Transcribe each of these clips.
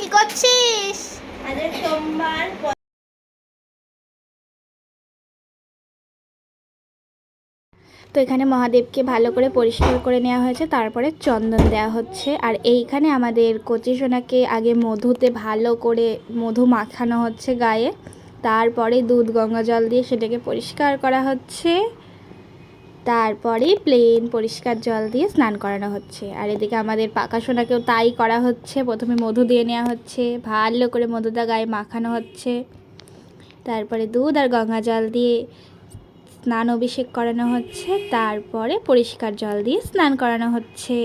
কি করছিস? আজকে সোমবার তো এখানে মহাদেবকে ভালো করে পরিষ্কার করে নেওয়া হয়েছে তারপরে চন্দন দেওয়া হচ্ছে। আর এইখানে আমাদের কচি সোনাকে আগে মধুতে ভালো করে মধু মাখানো হচ্ছে গায়ে তারপরে দুধ গঙ্গা জল দিয়ে সেটাকে পরিষ্কার করা হচ্ছে। তারপরে প্লেন পরিষ্কার জল দিয়ে স্নান করানো হচ্ছে। আর এদিকে আমাদের পাকা সোনাকেও তাই করা হচ্ছে। প্রথমে মধু দিয়ে নেওয়া হচ্ছে। ভালো করে মধুটা গায়ে মাখানো হচ্ছে। তারপরে দুধ আর গঙ্গা জল দিয়ে স্নান অভিষেক করানো হচ্ছে। তারপরে পরিষ্কার জল দিয়ে স্নান করানো হচ্ছে।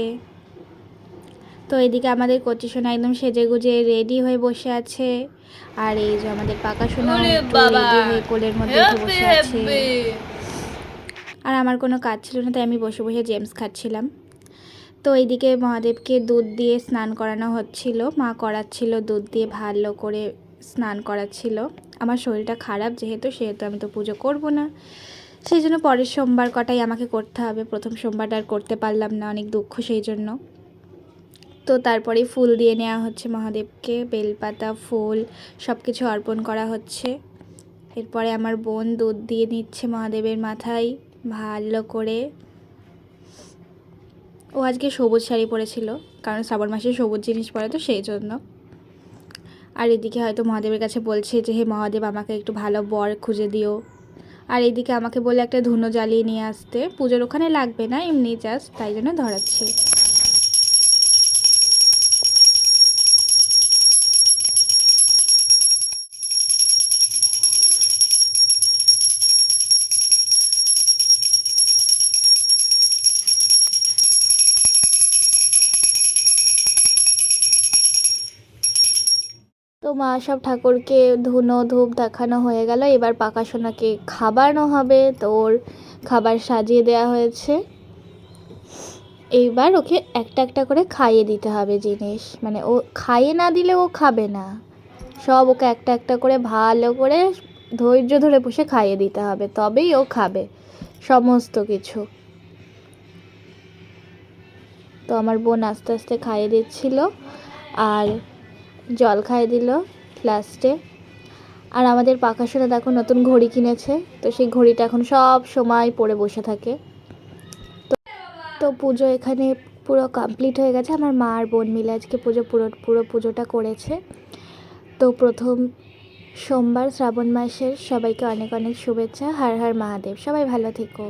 তো এদিকে আমাদের কচি সোনা একদম সেজে গুজে রেডি হয়ে বসে আছে। আর এই যে আমাদের পাকা সোনা হয়ে কোলের মধ্যে বসে আছে। আর আমার কোনো কাজ ছিল না, তাই আমি বসে বসে জেমস খাচ্ছিলাম। তো এইদিকে মহাদেবকে দুধ দিয়ে স্নান করানো হচ্ছিল। মা করাচ্ছিল দুধ দিয়ে ভালো করে স্নান করাচ্ছিল। আমার শরীরটা খারাপ যেহেতু, সেহেতু আমি তো পুজো করব না। সেই জন্য পরের সোমবার কটাই আমাকে করতে হবে। প্রথম সোমবারটা আর করতে পারলাম না, অনেক দুঃখ সেই জন্য। তো তারপরে ফুল দিয়ে নেওয়া হচ্ছে মহাদেবকে। বেলপাতা, ফুল সব কিছু অর্পণ করা হচ্ছে। এরপরে আমার বোন দুধ দিয়ে নিচ্ছে মহাদেবের মাথায়। ভালো করে ও আজকে সবুজ শাড়ি পরেছিল, কারণ শ্রাবণ মাসে সবুজ জিনিস পরে তো সেই জন্য। আর এদিকে হয়তো মহাদেবের কাছে বলছে যে, হে মহাদেব, আমাকে একটু ভালো বর খুঁজে দিও। আর এদিকে আমাকে বলে একটা ধুনো জ্বালিয়ে নিয়ে আসতে। পুজোর ওখানে লাগবে না, এমনি জাস্ট তাই জন্য ধরাচ্ছি। তো মা সব ঠাকুরকে ধুনো, ধূপ দেখানো হয়ে গেল। এবার পাকা সোনাকে খাবারও হবে। তো ওর খাবার সাজিয়ে দেওয়া হয়েছে। এইবার ওকে একটা একটা করে খাইয়ে দিতে হবে জিনিস। মানে ও খাইয়ে না দিলে ও খাবে না। সব ওকে একটা একটা করে ভালো করে ধৈর্য ধরে বসে খাইয়ে দিতে হবে। তবেই ও খাবে সমস্ত কিছু। তো আমার বোন আস্তে আস্তে খাইয়ে দিচ্ছিল। আর জল খাইয়ে দিল লাস্টে। আর আমাদের পাকাশোনা দেখো নতুন ঘড়ি কিনেছে, তো সেই ঘড়িটা এখন সব সময় পরে বসে থাকে। তো তো পুজো এখানে পুরো কমপ্লিট হয়ে গেছে। আমার মা আর বোন মিলে আজকে পুজো পুরো পুরো পুজোটা করেছে। তো প্রথম সোমবার শ্রাবণ মাসের সবাইকে অনেক অনেক শুভেচ্ছা। হার হার মহাদেব। সবাই ভালো থেকো।